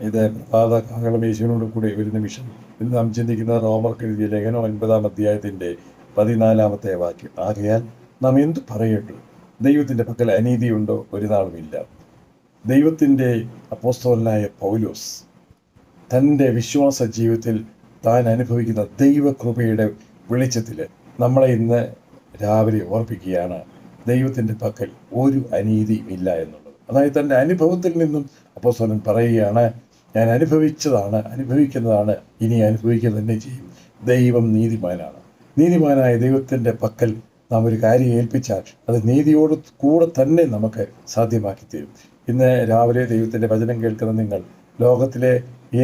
ഇത് പ്രഭാത കാഹളം യേശുവിനോട് കൂടി ഒരു നിമിഷം. ഇന്ന് നാം ചിന്തിക്കുന്ന റോമർക്ക് എഴുതിയ ലേഖനം ഒൻപതാം അധ്യായത്തിന്റെ പതിനാലാമത്തെ വാക്യം. ആകയാൽ നാം എന്ത് പറയട്ടു? ദൈവത്തിന്റെ പക്കൽ അനീതിയുണ്ടോ? ഒരു നാളുമില്ല ദൈവത്തിന്റെ അപ്പോസ്തോലനായ പൗലോസ് തന്റെ വിശ്വാസ ജീവിതത്തിൽ താൻ അനുഭവിക്കുന്ന ദൈവകൃപയുടെ വെളിച്ചത്തിൽ നമ്മളെ ഇന്ന് രാവിലെ ഓർപ്പിക്കുകയാണ് ദൈവത്തിന്റെ പക്കൽ ഒരു അനീതിയും ഇല്ല എന്നുള്ളത്. അതായത് തന്റെ അനുഭവത്തിൽ നിന്നും അപ്പോസ്തോലൻ പറയുകയാണ് ഞാൻ അനുഭവിച്ചതാണ് അനുഭവിക്കുന്നതാണ് ഇനി അനുഭവിക്കുക തന്നെ ചെയ്യും. ദൈവം നീതിമാനാണ്. നീതിമാനായ ദൈവത്തിന്റെ പക്കൽ നാം ഒരു കാര്യം ഏൽപ്പിച്ചാൽ അത് നീതിയോട് കൂടെ തന്നെ നമുക്ക് സാധ്യമാക്കി തരും ഇന്ന് രാവിലെ ദൈവത്തിന്റെ വചനം കേൾക്കുന്ന നിങ്ങൾ ലോകത്തിലെ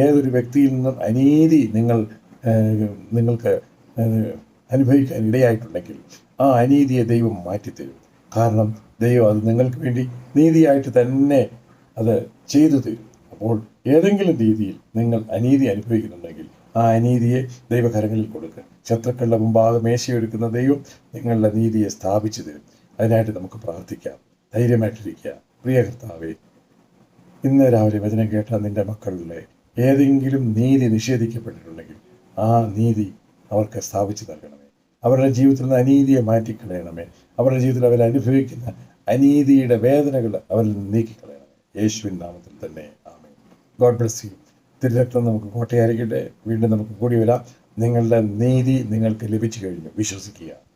ഏതൊരു വ്യക്തിയിൽ നിന്നും അനീതി നിങ്ങൾ നിങ്ങൾക്ക് അനുഭവിക്കാൻ ഇടയായിട്ടുണ്ടെങ്കിൽ ആ അനീതിയെ ദൈവം മാറ്റിത്തരും. കാരണം ദൈവം അത് നിങ്ങൾക്ക് വേണ്ടി നീതിയായിട്ട് തന്നെ അത് ചെയ്തു തരും. അപ്പോൾ ഏതെങ്കിലും രീതിയിൽ നിങ്ങൾ അനീതി അനുഭവിക്കുന്നുണ്ടെങ്കിൽ ആ അനീതിയെ ദൈവകരങ്ങളിൽ കൊടുക്കുക ശത്രുക്കളുടെ മുമ്പാകെ മേശയൊരുക്കുന്ന ദൈവം നിങ്ങളുടെ നീതിയെ സ്ഥാപിച്ചു തരും. അതിനായിട്ട് നമുക്ക് പ്രാർത്ഥിക്കാം. ധൈര്യമായിട്ടിരിക്കുക. പ്രിയ കർത്താവേ ഇന്ന് രാവിലെ വചനം കേട്ട നിന്റെ മക്കളിലെ ഏതെങ്കിലും നീതി നിഷേധിക്കപ്പെട്ടിട്ടുണ്ടെങ്കിൽ ആ നീതി അവർക്ക് സ്ഥാപിച്ചു നൽകണമേ. അവരുടെ ജീവിതത്തിൽ നിന്ന് അനീതിയെ മാറ്റിക്കളയണമേ. അവരുടെ ജീവിതത്തിൽ അവർ അനുഭവിക്കുന്ന അനീതിയുടെ വേദനകൾ അവരിൽ നീക്കിക്കളയണമേ. യേശുവിൻ നാമത്തിൽ തന്നെ. ആമേ ഗോഡ് ബ്ലസ് യു തിരുരക്തം നമുക്ക് കോട്ടയായിരിക്കട്ടെ വീണ്ടും നമുക്ക് കൂടി വരാം. നിങ്ങളുടെ നീതി നിങ്ങൾക്ക് ലഭിച്ചു കഴിഞ്ഞു. വിശ്വസിക്കുക.